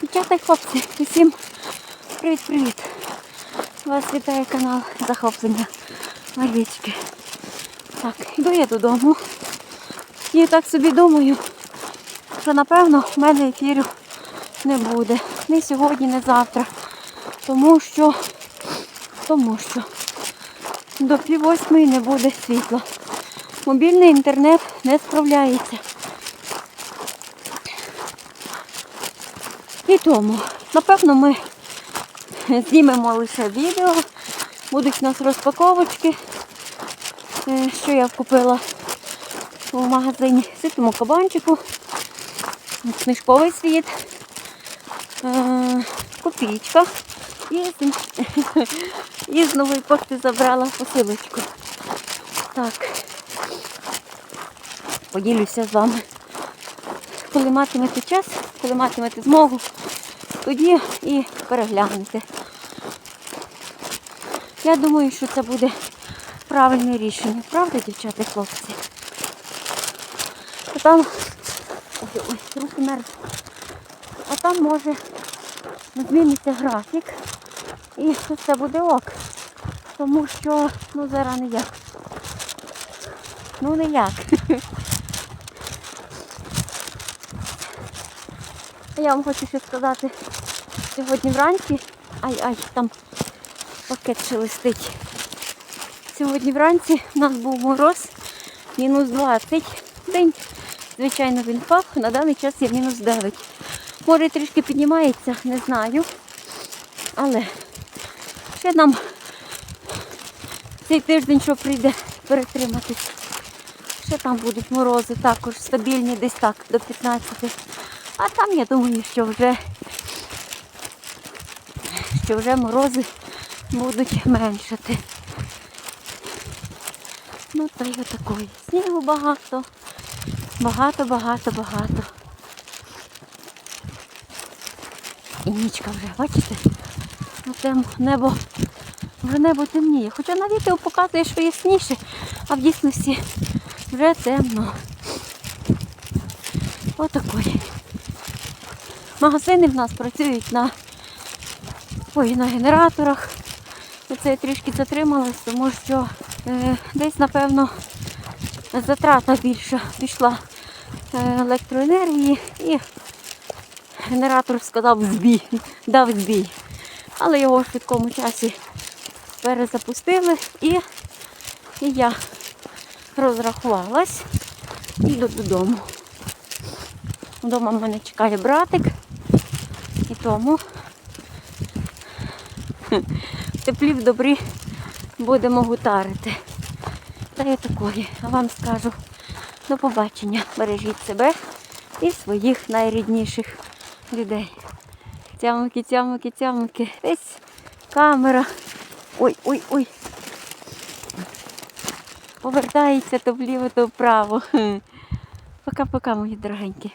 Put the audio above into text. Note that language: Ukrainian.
Дівчата й хлопці, усім привіт-привіт. Вас вітає канал захоплення Марічки. Так, йду я додому. І так собі думаю, що напевно в мене ефіру не буде. Ні сьогодні, ні завтра. Тому що, тому що до пів восьмої не буде світла. Мобільний інтернет не справляється. І тому, напевно, ми знімемо лише відео. Будуть у нас розпаковочки, е, що я купила у магазині ситому кабанчику, книжковий світ, е, копійка. І і з нової пошти забрала посилочку. Так, поділюся з вами. Коли матимете час, коли матимете змогу, тоді і переглянете. Я думаю, що це буде правильне рішення. Правда, дівчата хлопці? А там... Ой, ой, руки мерзнуть. А там може зміниться графік. І все буде ок. Тому що, ну зараз не як. Ну не як. Я вам хочу ще сказати, сьогодні вранці, ай-ай, там пакет шелестить. Сьогодні вранці у нас був мороз, мінус 20. День, звичайно, він впав, на даний час є мінус 9. Море трішки піднімається, не знаю. Але ще нам цей тиждень, що прийде, перетриматись. Ще там будуть морози також стабільні, десь так, до 15. А там я думаю, що вже, що вже морози будуть меншати. Ну та й отакої. Снігу багато. Багато, багато, багато. І нічка вже, бачите? Тему небо, вже небо темніє. Хоча на відео показує, що ясніше, а в дійсності вже темно. Отакої. Магазини в нас працюють на, ой, на генераторах. Це я трішки затрималась, тому що е, десь, напевно, затрата більша пішла е, електроенергії і генератор сказав збій, дав збій. Але його в швидкому часі перезапустили і, і я розрахувалась і йду додому. Вдома мене чекає братик. Тому теплі в добрі будемо гутарити. Та я такої. А вам скажу до побачення. Бережіть себе і своїх найрідніших людей. Тямки, тямки, тямки. Ось камера. Ой, ой, ой. Повертається то вліво, то вправо. Пока-пока, мої дорогенькі.